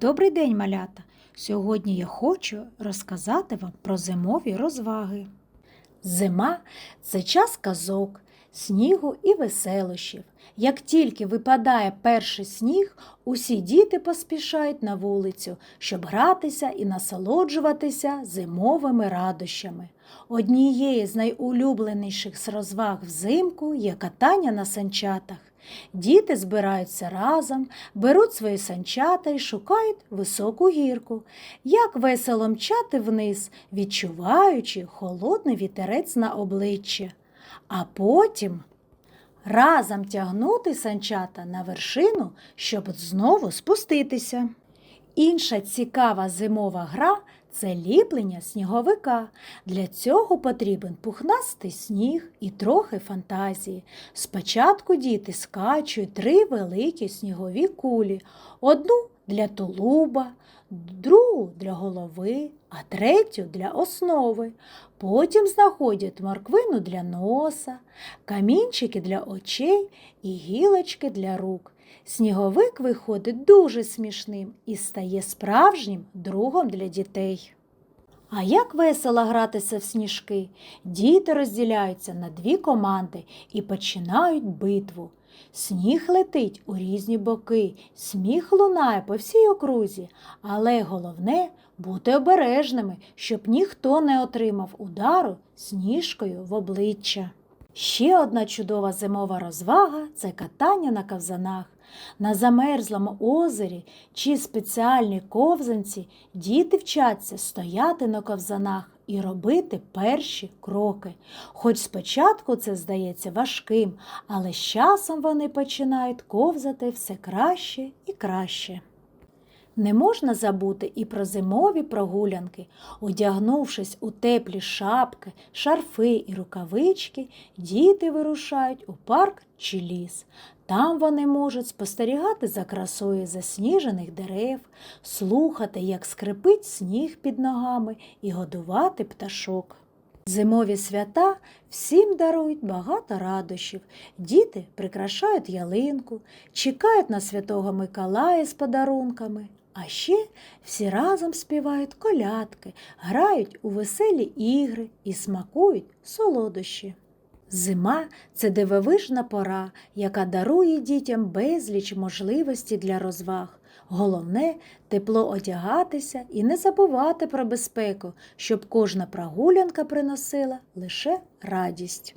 Добрий день, малята! Сьогодні я хочу розказати вам про зимові розваги. Зима це час казок, снігу і веселощів. Як тільки випадає перший сніг, усі діти поспішають на вулицю, щоб гратися і насолоджуватися зимовими радощами. Однією з найулюбленіших розваг взимку є катання на санчатах. Діти збираються разом, беруть свої санчата і шукають високу гірку. Як весело мчати вниз, відчуваючи холодний вітерець на обличчя. А потім разом тягнути санчата на вершину, щоб знову спуститися. Інша цікава зимова гра це ліплення сніговика. Для цього потрібен пухнастий сніг і трохи фантазії. Спочатку діти скачують три великі снігові кулі, одну для тулуба, другу для голови, а третю для основи. Потім знаходять морквину для носа, камінчики для очей і гілочки для рук. Сніговик виходить дуже смішним і стає справжнім другом для дітей. А як весело гратися в сніжки. Діти розділяються на дві команди і починають битву. Сніг летить у різні боки, сміх лунає по всій окрузі, але головне бути обережними, щоб ніхто не отримав удару сніжкою в обличчя. Ще одна чудова зимова розвага це катання на ковзанах. На замерзлому озері чи спеціальній ковзанці діти вчаться стояти на ковзанах і робити перші кроки. Хоч спочатку це здається важким, але з часом вони починають ковзати все краще і краще. Не можна забути і про зимові прогулянки. Одягнувшись у теплі шапки, шарфи і рукавички, діти вирушають у парк чи ліс. Там вони можуть спостерігати за красою засніжених дерев, слухати, як скрипить сніг під ногами і годувати пташок. Зимові свята всім дарують багато радощів. Діти прикрашають ялинку, чекають на святого Миколая з подарунками. А ще всі разом співають колядки, грають у веселі ігри і смакують солодощі. Зима це дивовижна пора, яка дарує дітям безліч можливостей для розваг. Головне тепло одягатися і не забувати про безпеку, щоб кожна прогулянка приносила лише радість.